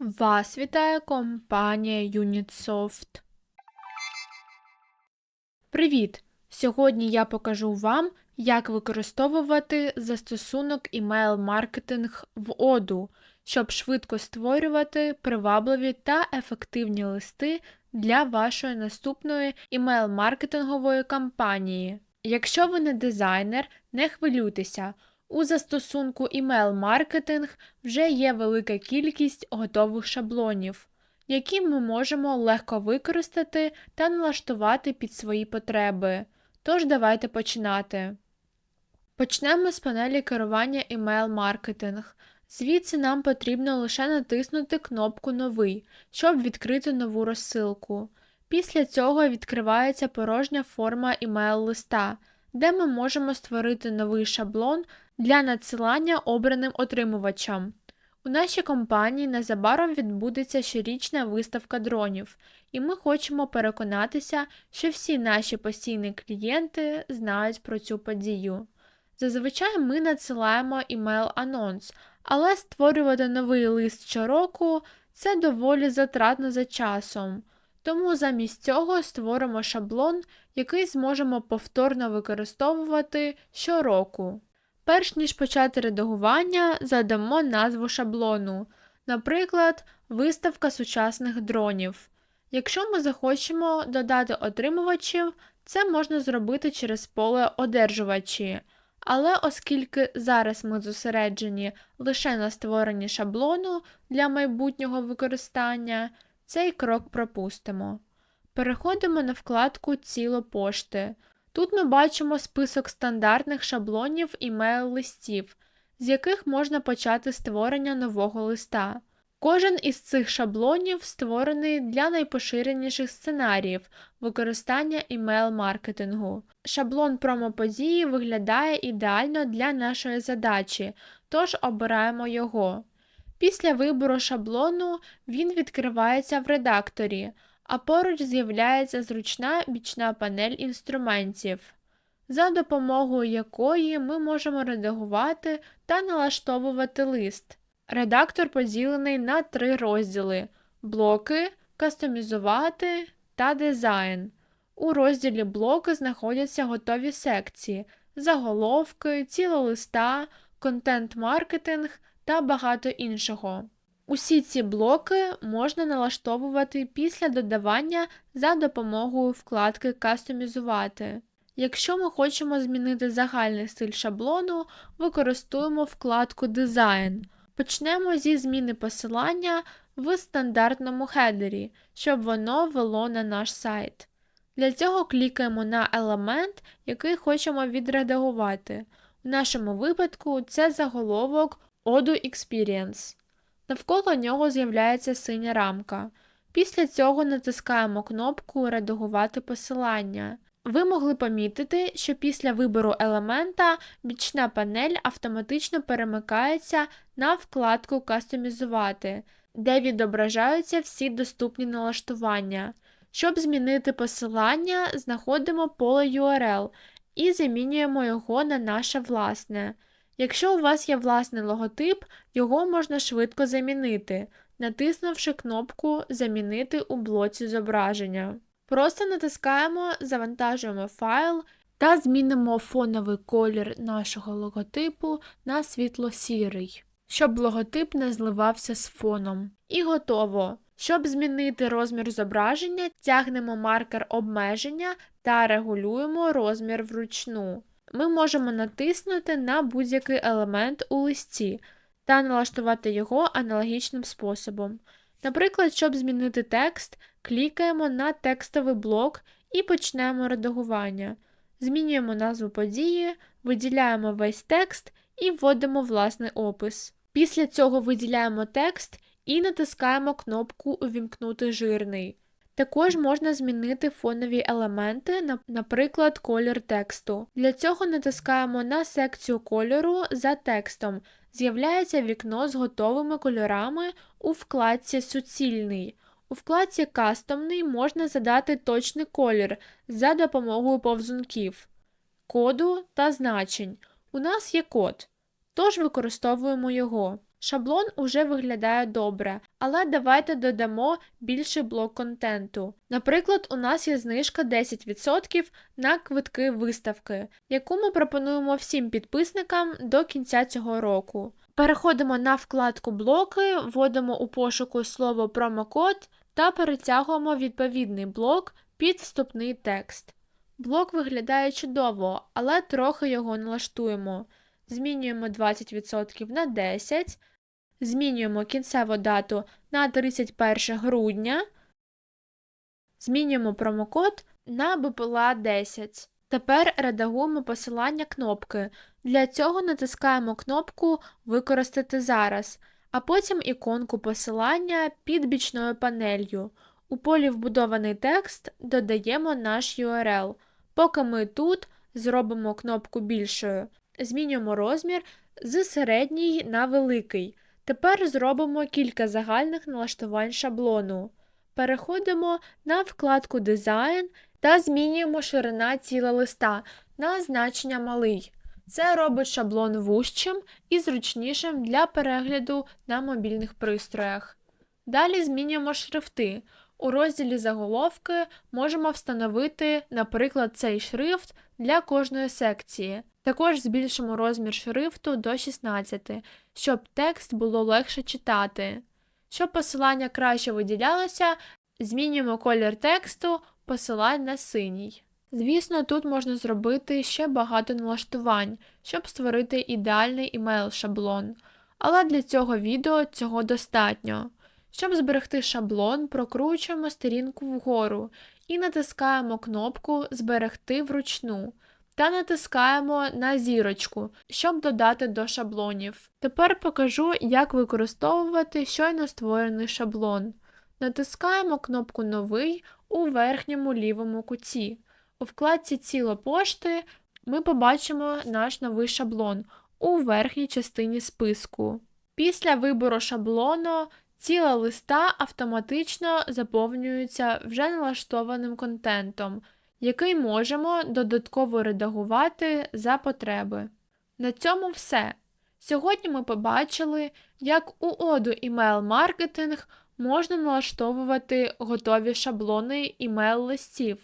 Вас вітає компанія Unitsoft. Привіт! Сьогодні я покажу вам, як використовувати застосунок email-маркетинг в Odoo, щоб швидко створювати привабливі та ефективні листи для вашої наступної email-маркетингової кампанії. Якщо ви не дизайнер, не хвилюйтеся. У застосунку Email Marketing вже є велика кількість готових шаблонів, які ми можемо легко використати та налаштувати під свої потреби. Тож давайте починати. Почнемо з панелі керування Email Marketing. Звідси нам потрібно лише натиснути кнопку Новий, щоб відкрити нову розсилку. Після цього відкривається порожня форма email листа, де ми можемо створити новий шаблон для надсилання обраним отримувачам. У нашій компанії незабаром відбудеться щорічна виставка дронів, і ми хочемо переконатися, що всі наші постійні клієнти знають про цю подію. Зазвичай ми надсилаємо email-анонс, але створювати новий лист щороку це доволі затратно за часом. Тому замість цього створимо шаблон, який зможемо повторно використовувати щороку. Перш ніж почати редагування, задамо назву шаблону, наприклад, виставка сучасних дронів. Якщо ми захочемо додати отримувачів, це можна зробити через поле одержувачі. Але оскільки зараз ми зосереджені лише на створенні шаблону для майбутнього використання, цей крок пропустимо. Переходимо на вкладку Ціло пошти. Тут ми бачимо список стандартних шаблонів імейл-листів, з яких можна почати створення нового листа. Кожен із цих шаблонів створений для найпоширеніших сценаріїв використання імейл-маркетингу. Шаблон промоподії виглядає ідеально для нашої задачі, тож обираємо його. Після вибору шаблону він відкривається в редакторі а поруч з'являється зручна бічна панель інструментів, за допомогою якої ми можемо редагувати та налаштовувати лист. Редактор поділений на три розділи: блоки, кастомізувати та дизайн. У розділі блоки знаходяться готові секції, заголовки, ціло листа, контент-маркетинг та багато іншого. Усі ці блоки можна налаштовувати після додавання за допомогою вкладки Кастомізувати. Якщо ми хочемо змінити загальний стиль шаблону, використовуємо вкладку Дизайн. Почнемо зі зміни посилання в стандартному хедері, щоб воно вело на наш сайт. Для цього клікаємо на елемент, який хочемо відредагувати. В нашому випадку це заголовок Odoo Experience. Навколо нього з'являється синя рамка. Після цього натискаємо кнопку Редагувати посилання. Ви могли помітити, що після вибору елемента бічна панель автоматично перемикається на вкладку Кастомізувати, де відображаються всі доступні налаштування. Щоб змінити посилання, знаходимо поле URL і замінюємо його на наше власне. Якщо у вас є власний логотип, його можна швидко замінити, натиснувши кнопку Замінити у блоці зображення. Просто натискаємо, завантажуємо файл та змінимо фоновий колір нашого логотипу на світло-сірий, щоб логотип не зливався з фоном. І готово. Щоб змінити розмір зображення, тягнемо маркер обмеження та регулюємо розмір вручну ми можемо натиснути на будь-який елемент у листі та налаштувати його аналогічним способом. Наприклад, щоб змінити текст, клікаємо на текстовий блок і почнемо редагування. Змінюємо назву події, виділяємо весь текст і вводимо власний опис. Після цього виділяємо текст і натискаємо кнопку Увімкнути жирний. Також можна змінити фонові елементи, наприклад, колір тексту. Для цього натискаємо на секцію кольору за текстом. З'являється вікно з готовими кольорами у вкладці Суцільний. У вкладці Кастомний можна задати точний колір за допомогою повзунків, коду та значень. У нас є код, тож використовуємо його. Шаблон уже виглядає добре, Але давайте додамо більший блок контенту. Наприклад, у нас є знижка 10% на квитки виставки, яку ми пропонуємо всім підписникам до кінця цього року. Переходимо на вкладку блоки, вводимо у пошуку слово промокод та перетягуємо відповідний блок під вступний текст. Блок виглядає чудово, але трохи його налаштуємо. Змінюємо 20% на 10, змінюємо кінцеву дату на 31 грудня, змінюємо промокод на БПЛА 10. Тепер редагуємо посилання кнопки. Для цього натискаємо кнопку Використати зараз, а потім іконку посилання під бічною панелью. У полі Вбудований текст додаємо наш URL. Поки ми тут зробимо кнопку більшою, змінюємо розмір з середній на великий. Тепер зробимо кілька загальних налаштувань шаблону. Переходимо на вкладку Дизайн та змінюємо ширина ціла листа на значення малий. Це робить шаблон вужчим і зручнішим для перегляду на мобільних пристроях. Далі змінюємо шрифти. У розділі заголовки можемо встановити, наприклад, цей шрифт для кожної секції. Також збільшимо розмір шрифту до 16, щоб текст було легше читати. Щоб посилання краще виділялося, змінюємо колір тексту посилань на синій. Звісно, тут можна зробити ще багато налаштувань, щоб створити ідеальний імейл-шаблон, але для цього відео цього достатньо. Щоб зберегти шаблон, прокручуємо сторінку вгору і натискаємо кнопку Зберегти вручну та натискаємо на зірочку, щоб додати до шаблонів. Тепер покажу, як використовувати щойно створений шаблон. Натискаємо кнопку Новий у верхньому лівому куті. У вкладці Ціло пошти ми побачимо наш новий шаблон у верхній частині списку. Після вибору шаблону ціла листа автоматично заповнюється вже налаштованим контентом, який можемо додатково редагувати за потреби. На цьому все. Сьогодні ми побачили, як у оду email маркетинг можна налаштовувати готові шаблони email-листів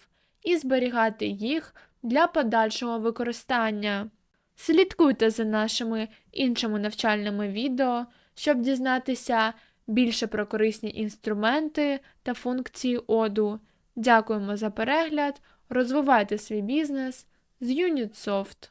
і зберігати їх для подальшого використання. Слідкуйте за нашими іншими навчальними відео, щоб дізнатися більше про корисні інструменти та функції оду. Дякуємо за перегляд, розвивайте свій бізнес з UnitSoft.